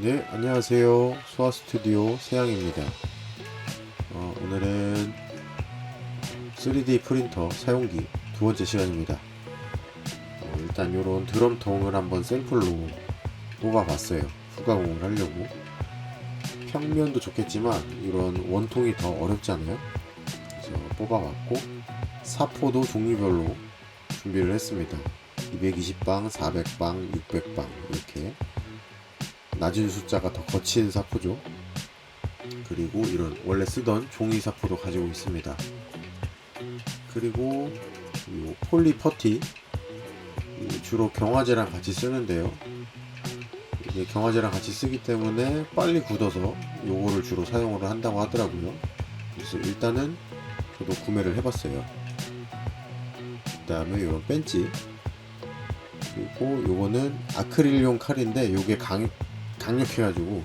네, 안녕하세요. 소아 스튜디오 세양입니다. 어, 오늘은 3D 프린터 사용기 두 번째 시간입니다. 어, 일단 이런 드럼통을 한번 샘플로 뽑아봤어요. 후가공을 하려고. 평면도 좋겠지만 이런 원통이 더 어렵잖아요. 그래서 뽑아봤고 사포도 종류별로 준비를 했습니다. 220방, 400방, 600방 이렇게 낮은 숫자가 더 거친 사포죠. 그리고 이런 원래 쓰던 종이 사포도 가지고 있습니다. 그리고 이 폴리 퍼티 이 주로 경화제랑 같이 쓰는데요. 이게 경화제랑 같이 쓰기 때문에 빨리 굳어서 요거를 주로 사용을 한다고 하더라고요. 그래서 일단은 저도 구매를 해봤어요. 그 다음에 이런 벤치 그리고 요거는 아크릴용 칼인데 요게 강, 강력해가지고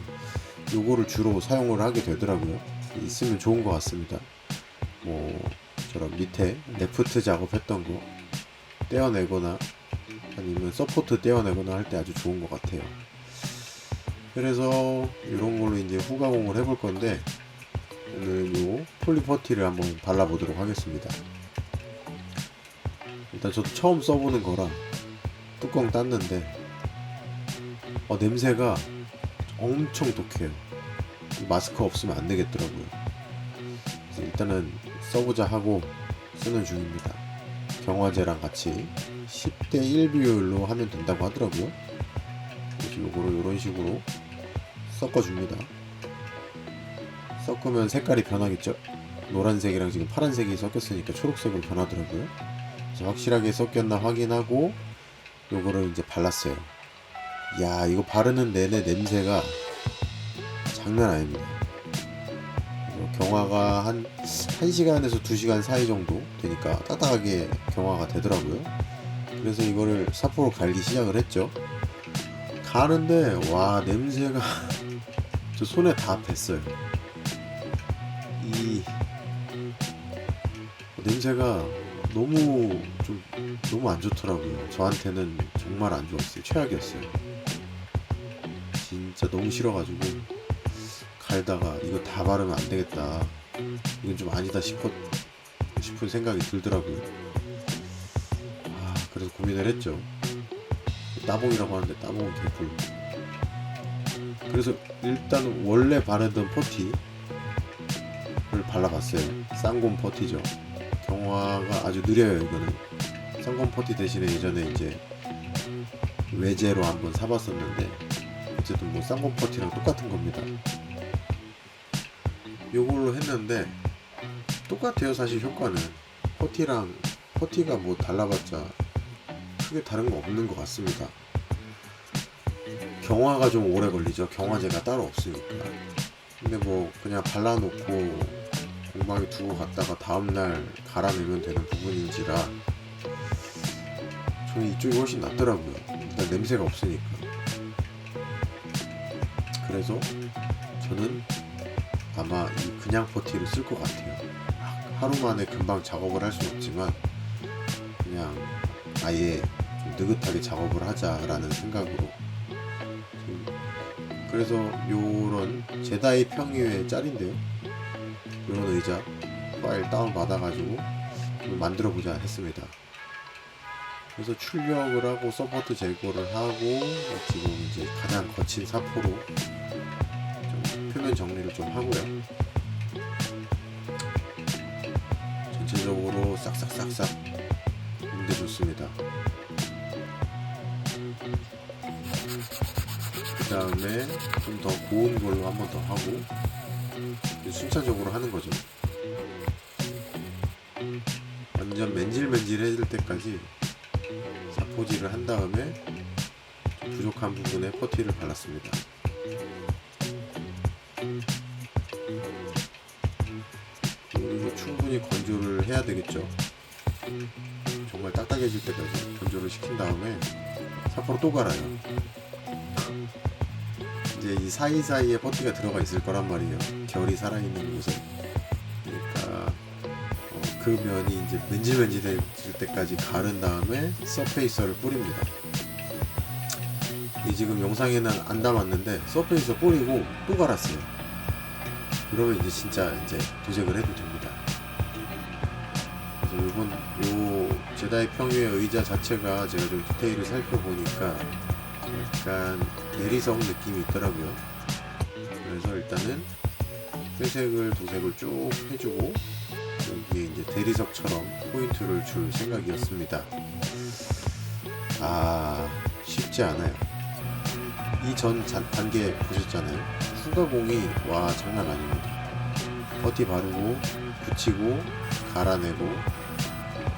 요거를 주로 사용을 하게 되더라고요. 있으면 좋은 것 같습니다. 뭐 저런 밑에 레프트 작업했던 거 떼어내거나 아니면 서포트 떼어내거나 할 때 아주 좋은 것 같아요. 그래서 이런 걸로 이제 후가공을 해볼 건데 오늘 요 폴리퍼티를 한번 발라보도록 하겠습니다. 일단 저도 처음 써보는 거라 뚜껑 땄는데 어, 냄새가 엄청 독해요. 마스크 없으면 안 되겠더라고요. 일단은 써보자 하고 쓰는 중입니다. 경화제랑 같이 10대 1 비율로 하면 된다고 하더라고요. 그래서 요거를 이런 식으로 섞어줍니다. 섞으면 색깔이 변하겠죠? 노란색이랑 지금 파란색이 섞였으니까 초록색으로 변하더라고요. 그래서 확실하게 섞였나 확인하고 요거를 이제 발랐어요. 야 이거 바르는 내내 냄새가 장난 아닙니다. 그래서 경화가 한 1시간에서 2시간 사이 정도 되니까 딱딱하게 경화가 되더라고요. 그래서 이거를 사포로 갈기 시작을 했죠. 가는데 와 냄새가 저 손에 다 뱄어요. 이 냄새가 너무 좀 너무 안 좋더라고요. 저한테는 정말 안 좋았어요. 최악이었어요. 진짜 너무 싫어가지고 갈다가 이거 다 바르면 안 되겠다. 이건 좀 아니다 싶었 싶은 생각이 들더라고요. 아 그래서 고민을 했죠. 따봉이라고 하는데 따봉은 개뿔. 그래서 일단 원래 바르던 퍼티를 발라봤어요. 쌍곰 퍼티죠. 경화가 아주 느려요 이거는. 쌍곰 퍼티 대신에 예전에 이제 외제로 한번 사봤었는데 어쨌든 뭐 쌍곰 퍼티랑 똑같은 겁니다. 요걸로 했는데 똑같아요 사실 효과는 퍼티랑 퍼티가 뭐 달라봤자 크게 다른 거 없는 것 같습니다. 경화가 좀 오래 걸리죠. 경화제가 따로 없으니까. 근데 뭐 그냥 발라놓고 공방에 두고 갔다가 다음날 갈아내면 되는 부분인지라 저는 이쪽이 훨씬 낫더라고요. 일단 냄새가 없으니까. 그래서 저는 아마 이 그냥 퍼티를 쓸 것 같아요. 하루 만에 금방 작업을 할 수는 없지만 그냥 아예 좀 느긋하게 작업을 하자라는 생각으로 좀 그래서 요런 제다이 평유의 짤인데요. 요런 의자 파일 다운 받아가지고 만들어 보자 했습니다. 그래서 출력을 하고 서포트 제거를 하고 지금 이제 가장 거친 사포로 좀 표면 정리를 좀 하고요. 전체적으로 싹싹싹싹 문제 좋습니다. 그 다음에 좀 더 고운 걸로 한 번 더 하고 순차적으로 하는 거죠. 완전 맨질맨질해질 때까지 사포질을 한 다음에 좀 부족한 부분에 퍼티를 발랐습니다. 충분히 건조를 해야 되겠죠. 정말 딱딱해질 때까지 건조를 시킨 다음에 사포로 또 갈아요. 이제 이 사이사이에 퍼티가 들어가 있을 거란 말이에요. 결이 살아있는 곳에. 그러니까 어, 그 면이 이제 맨질맨질해질 때까지 가른 다음에 서페이서를 뿌립니다. 이 지금 영상에는 안 담았는데 서페이스 뿌리고 또 갈았어요. 그러면 이제 진짜 이제 도색을 해도 됩니다. 이번 요 제다이 평유의 의자 자체가 제가 좀 디테일을 살펴보니까 약간 내리석 느낌이 있더라고요. 그래서 일단은 회색을 도색을 쭉 해주고 여기에 이제 대리석처럼 포인트를 줄 생각이었습니다. 아 쉽지 않아요. 이 전 단계 보셨잖아요. 후가공이 와 장난 아닙니다. 버티 바르고 붙이고 갈아내고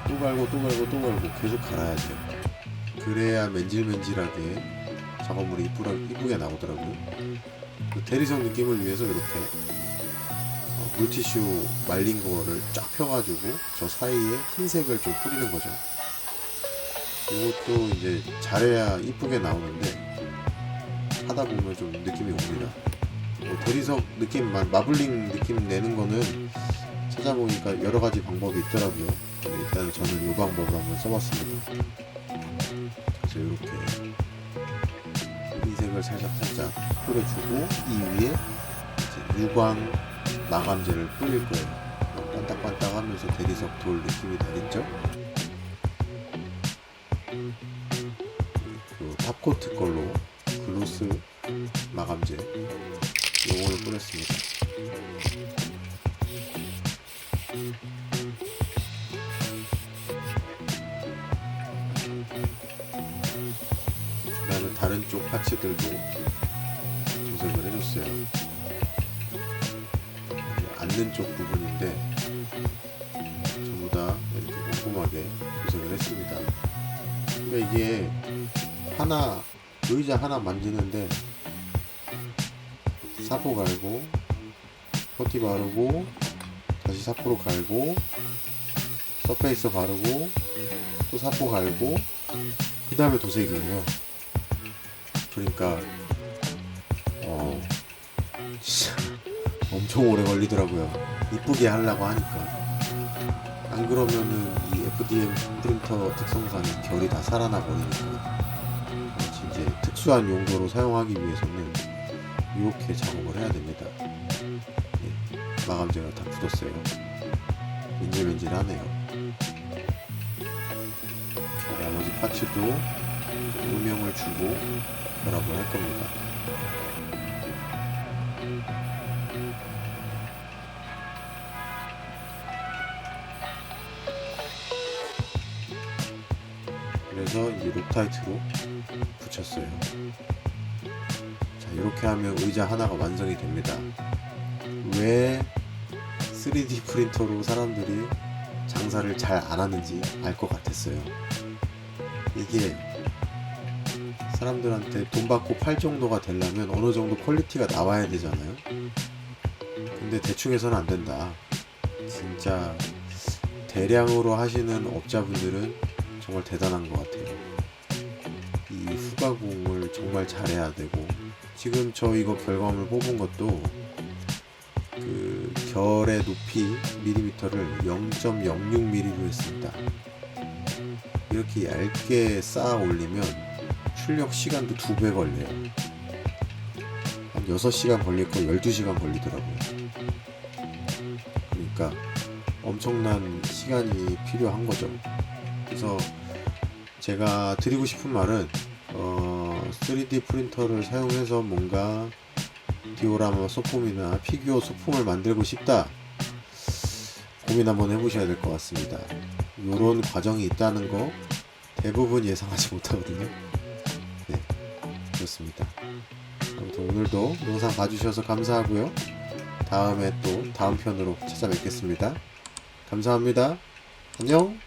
또 갈고 또 갈고 또 갈고 계속 갈아야 돼요. 그래야 맨질맨질하게 작업물이 이쁘라, 이쁘게 나오더라고요. 그 대리석 느낌을 위해서 이렇게 어, 물티슈 말린 거를 쫙 펴가지고 저 사이에 흰색을 좀 뿌리는 거죠. 이것도 이제 잘해야 이쁘게 나오는데 하다 보면 좀 느낌이 옵니다. 뭐 대리석 느낌, 마- 마블링 느낌 내는 거는 찾아보니까 여러 가지 방법이 있더라고요. 일단 저는 이 방법을 한번 써봤습니다. 그래서 이렇게 흰색을 살짝 살짝 뿌려주고 이 위에 유광 마감제를 뿌릴 거예요. 반딱반딱하면서 대리석 돌 느낌이 나겠죠? 그 탑코트 걸로 글로스 마감제 요거를 뿌렸습니다. 다른 쪽 파츠들도 도색을 해줬어요. 앉는 쪽 부분인데 전부 다 이렇게 꼼꼼하게 도색을 했습니다. 그러니까 이게 하나 의자 하나 만드는데 사포 갈고 퍼티 바르고 다시 사포로 갈고 서페이스 바르고 또 사포 갈고 그 다음에 도색이에요 그러니까 어 엄청 오래 걸리더라고요 이쁘게 하려고 하니까 안 그러면은 이 FDM 프린터 특성상의 결이 다 살아나 버리니까 이제 특수한 용도로 사용하기 위해서는 이렇게 작업을 해야 됩니다. 네, 마감제가 다 굳었어요. 맨질맨질하네요. 자, 나머지 파츠도 좀 음영을 주고 결합을 할 겁니다. 그래서 이제 록타이트로 붙였어요. 자, 이렇게 하면 의자 하나가 완성이 됩니다. 왜 3D 프린터로 사람들이 장사를 잘 안 하는지 알 것 같았어요. 이게 사람들한테 돈 받고 팔 정도가 되려면 어느 정도 퀄리티가 나와야 되잖아요. 근데 대충 해서는 안 된다. 진짜 대량으로 하시는 업자분들은 정말 대단한 것 같아요. 이 후가공을 정말 잘해야 되고 지금 저 이거 결과물 뽑은 것도 그 결의 높이 밀리미터를 0.06mm로 했습니다. 이렇게 얇게 쌓아 올리면 출력 시간도 두 배 걸려요. 한 6시간 걸릴 거 12시간 걸리더라고요. 그러니까 엄청난 시간이 필요한 거죠. 그래서 제가 드리고 싶은 말은 어, 3D 프린터를 사용해서 뭔가 디오라마 소품이나 피규어 소품을 만들고 싶다 고민 한번 해보셔야 될 것 같습니다. 이런 과정이 있다는 거 대부분 예상하지 못하거든요. 네, 그렇습니다. 아무튼 오늘도 영상 봐주셔서 감사하고요. 다음에 또 다음 편으로 찾아뵙겠습니다. 감사합니다. 안녕.